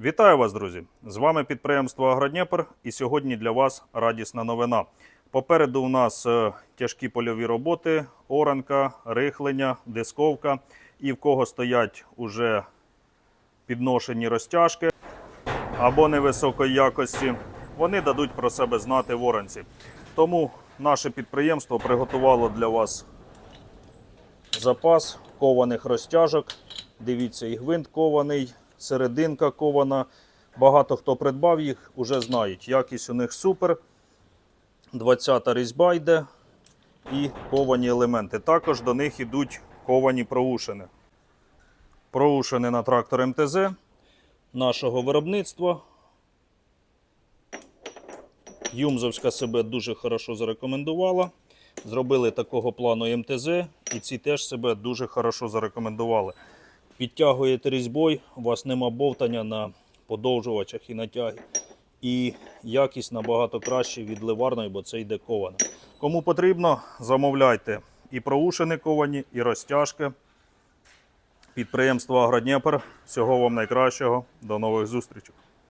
Вітаю вас, друзі! З вами підприємство Агродніпр і сьогодні для вас радісна новина. Попереду у нас е, тяжкі польові роботи, оранка, рихлення, дисковка і в кого стоять уже підношені розтяжки або невисокої якості, вони дадуть про себе знати в оранці. Тому наше підприємство приготувало для вас запас кованих розтяжок. Дивіться, і гвинт кований, серединка кована. Багато хто придбав їх, вже знають. Якість у них супер. 20-та різьба йде і ковані елементи. Також до них йдуть ковані проушини. Проушини на трактор МТЗ нашого виробництва. Юмзовська себе дуже хорошо зарекомендувала. Зробили такого плану МТЗ, і ці теж себе дуже хорошо зарекомендували. Підтягуєте різьбою, у вас нема бовтання на подовжувачах і натяги. І якість набагато краще від ливарної, бо це йде кована. Кому потрібно, замовляйте і проушини ковані, і розтяжки. Підприємство Агродніпр. Всього вам найкращого. До нових зустрічей.